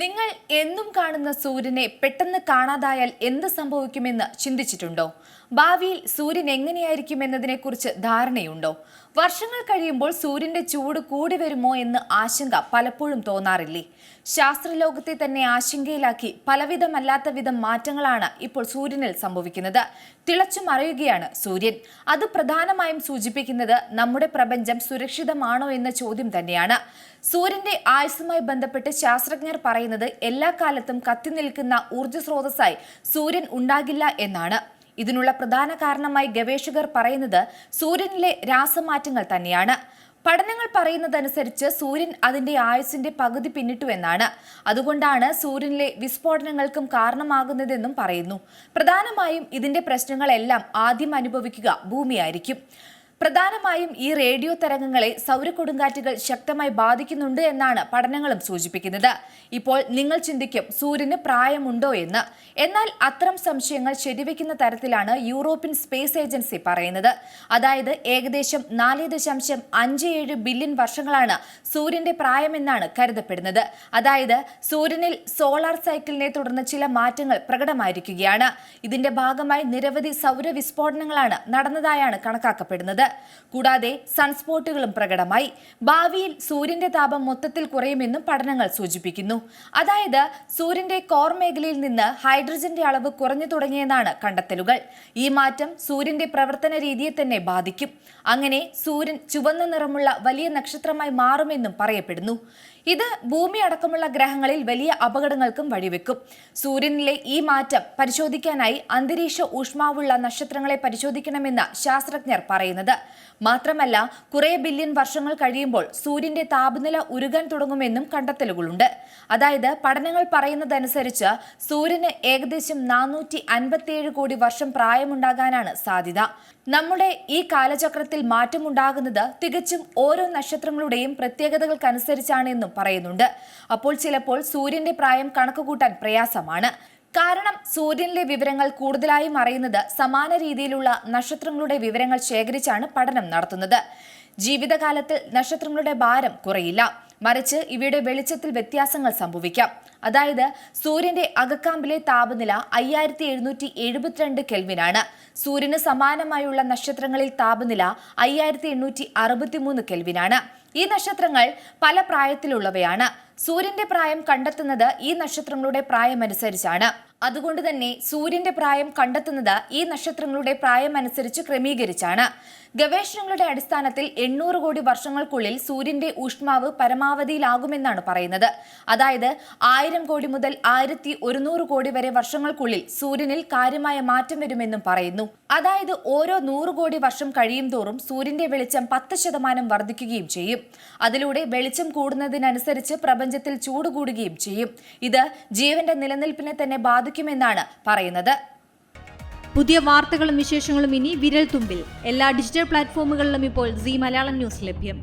നിങ്ങൾ എന്നും കാണുന്ന സൂര്യനെ പെട്ടെന്ന് കാണാതായാൽ എന്ത് സംഭവിക്കുമെന്ന് ചിന്തിച്ചിട്ടുണ്ടോ? ഭാവിയിൽ സൂര്യൻ എങ്ങനെയായിരിക്കും എന്നതിനെക്കുറിച്ച് ധാരണയുണ്ടോ? വർഷങ്ങൾ കഴിയുമ്പോൾ സൂര്യന്റെ ചൂട് കൂടി വരുമോ എന്ന് ആശങ്ക പലപ്പോഴും തോന്നാറില്ലേ? ശാസ്ത്രലോകത്തെ തന്നെ ആശങ്കയിലാക്കി പലവിധമല്ലാത്ത വിധം മാറ്റങ്ങളാണ് ഇപ്പോൾ സൂര്യനിൽ സംഭവിക്കുന്നത്. തിളച്ചു മറയുകയാണ് സൂര്യൻ. അത് പ്രധാനമായും സൂചിപ്പിക്കുന്നത് നമ്മുടെ പ്രപഞ്ചം സുരക്ഷിതമാണോ എന്ന ചോദ്യം തന്നെയാണ്. സൂര്യന്റെ ആയുസുമായി ബന്ധപ്പെട്ട് ശാസ്ത്രജ്ഞർ പറയുന്നത് എല്ലാ കാലത്തും കത്തി നിൽക്കുന്ന ഊർജ സ്രോതസ്സായി സൂര്യൻ ഉണ്ടാകില്ല എന്നാണ്. ഇതിനുള്ള പ്രധാന കാരണമായി ഗവേഷകർ പറയുന്നത് സൂര്യനിലെ രാസമാറ്റങ്ങൾ തന്നെയാണ്. പഠനങ്ങൾ പറയുന്നതനുസരിച്ച് സൂര്യൻ അതിന്റെ ആയുസിന്റെ പകുതി പിന്നിട്ടുവെന്നാണ്. അതുകൊണ്ടാണ് സൂര്യനിലെ വിസ്ഫോടനങ്ങൾക്കും കാരണമാകുന്നതെന്നും പറയുന്നു. പ്രധാനമായും ഇതിന്റെ പ്രശ്നങ്ങളെല്ലാം ആദ്യം അനുഭവിക്കുക ഭൂമിയായിരിക്കും. പ്രധാനമായും ഈ റേഡിയോ തരംഗങ്ങളെ സൗരക്കൊടുങ്കാറ്റുകൾ ശക്തമായി ബാധിക്കുന്നുണ്ട് എന്നാണ് പഠനങ്ങളും സൂചിപ്പിക്കുന്നത്. ഇപ്പോൾ നിങ്ങൾ ചിന്തിക്കും സൂര്യന് പ്രായമുണ്ടോ എന്ന്. എന്നാൽ അത്തരം സംശയങ്ങൾ ശരിവെക്കുന്ന തരത്തിലാണ് യൂറോപ്യൻ സ്പേസ് ഏജൻസി പറയുന്നത്. അതായത് ഏകദേശം നാല് ദശാംശം അഞ്ച് ഏഴ് ബില്യൺ വർഷങ്ങളാണ് സൂര്യന്റെ പ്രായമെന്നാണ് കരുതപ്പെടുന്നത്. അതായത് സൂര്യനിൽ സോളാർ സൈക്കിളിനെ തുടർന്ന് ചില മാറ്റങ്ങൾ പ്രകടമായിരിക്കുകയാണ്. ഇതിന്റെ ഭാഗമായി നിരവധി സൗര വിസ്ഫോടനങ്ങളാണ് നടന്നതായാണ് കണക്കാക്കപ്പെടുന്നത്. കൂടാതെ സൺസ്പോട്ടുകളും പ്രകടമായി. ഭാവിയിൽ സൂര്യന്റെ താപം മൊത്തത്തിൽ കുറയുമെന്നും പഠനങ്ങൾ സൂചിപ്പിക്കുന്നു. അതായത് സൂര്യന്റെ കോർ മേഖലയിൽ നിന്ന് ഹൈഡ്രജന്റെ അളവ് കുറഞ്ഞു തുടങ്ങിയെന്നാണ് കണ്ടെത്തലുകൾ. ഈ മാറ്റം സൂര്യന്റെ പ്രവർത്തന രീതിയെ തന്നെ ബാധിക്കും. അങ്ങനെ സൂര്യൻ ചുവന്ന നിറമുള്ള വലിയ നക്ഷത്രമായി മാറുമെന്നും പറയപ്പെടുന്നു. ഇത് ഭൂമി അടക്കമുള്ള ഗ്രഹങ്ങളിൽ വലിയ അപകടങ്ങൾക്കും വഴിവെക്കും. സൂര്യനിലെ ഈ മാറ്റം പരിശോധിക്കാനായി അന്തരീക്ഷ ഊഷ്മാവുള്ള നക്ഷത്രങ്ങളെ പരിശോധിക്കണമെന്ന് ശാസ്ത്രജ്ഞർ പറയുന്നത്. മാത്രമല്ല കുറെ ബില്യൺ വർഷങ്ങൾ കഴിയുമ്പോൾ സൂര്യന്റെ താപനില ഉരുകാൻ തുടങ്ങുമെന്നും കണ്ടെത്തലുകളുണ്ട്. അതായത് പഠനങ്ങൾ പറയുന്നതനുസരിച്ച് സൂര്യന് ഏകദേശം നാനൂറ്റി അൻപത്തിയേഴ് കോടി വർഷം പ്രായമുണ്ടാകാനാണ് സാധ്യത. നമ്മുടെ ഈ കാലചക്രത്തിൽ മാറ്റമുണ്ടാകുന്നത് തികച്ചും ഓരോ നക്ഷത്രങ്ങളുടെയും പ്രത്യേകതകൾക്കനുസരിച്ചാണ് പറയുന്നുണ്ട്. അപ്പോൾ ചിലപ്പോൾ സൂര്യന്റെ പ്രായം കണക്കുകൂട്ടാൻ പ്രയാസമാണ്. കാരണം സൂര്യനിലെ വിവരങ്ങൾ കൂടുതലായും അറിയുന്നത് സമാന രീതിയിലുള്ള നക്ഷത്രങ്ങളുടെ വിവരങ്ങൾ ശേഖരിച്ചാണ് പഠനം നടത്തുന്നത്. ജീവിതകാലത്തിൽ നക്ഷത്രങ്ങളുടെ ഭാരം കുറയില്ല. മറിച്ച് ഇവയുടെ വെളിച്ചത്തിൽ വ്യത്യാസങ്ങൾ സംഭവിക്കാം. അതായത് സൂര്യന്റെ അകക്കാമ്പിലെ താപനില അയ്യായിരത്തി എഴുന്നൂറ്റി എഴുപത്തിരണ്ട് കെൽവിനാണ്. സൂര്യന് സമാനമായുള്ള നക്ഷത്രങ്ങളിൽ താപനില അയ്യായിരത്തി എണ്ണൂറ്റി അറുപത്തിമൂന്ന് കെൽവിനാണ്. ഈ നക്ഷത്രങ്ങൾ പല പ്രായത്തിലുള്ളവയാണ്. സൂര്യന്റെ പ്രായം കണ്ടെത്തുന്നത് ഈ നക്ഷത്രങ്ങളുടെ പ്രായമനുസരിച്ചാണ്. അതുകൊണ്ട് തന്നെ സൂര്യന്റെ പ്രായം കണ്ടെത്തുന്നത് ഈ നക്ഷത്രങ്ങളുടെ പ്രായം അനുസരിച്ച് ക്രമീകരിച്ചാണ്. ഗവേഷണങ്ങളുടെ അടിസ്ഥാനത്തിൽ എണ്ണൂറ് കോടി വർഷങ്ങൾക്കുള്ളിൽ സൂര്യന്റെ ഊഷ്മാവ് പരമാവധിയിലാകുമെന്നാണ് പറയുന്നത്. അതായത് ആയിരം കോടി മുതൽ ആയിരത്തി ഒരുന്നൂറ് കോടി വരെ വർഷങ്ങൾക്കുള്ളിൽ സൂര്യനിൽ കാര്യമായ മാറ്റം വരുമെന്നും പറയുന്നു. അതായത് ഓരോ നൂറ് കോടി വർഷം കഴിയും തോറും സൂര്യന്റെ വെളിച്ചം പത്ത് ശതമാനം വർദ്ധിക്കുകയും ചെയ്യും. അതിലൂടെ വെളിച്ചം കൂടുന്നതിനനുസരിച്ച് പ്രപഞ്ചത്തിൽ ചൂട് കൂടുകയും ചെയ്യും. ഇത് ജീവന്റെ നിലനിൽപ്പിനെ തന്നെ ബാധിക്കുമെന്നാണ് പറയുന്നത്. പുതിയ വാർത്തകളും വിശേഷങ്ങളും ഇനി വിരൽ തുമ്പിൽ എല്ലാ ഡിജിറ്റൽ പ്ലാറ്റ്ഫോമുകളിലും ഇപ്പോൾ സി മലയാളം ന്യൂസ് ലഭ്യം.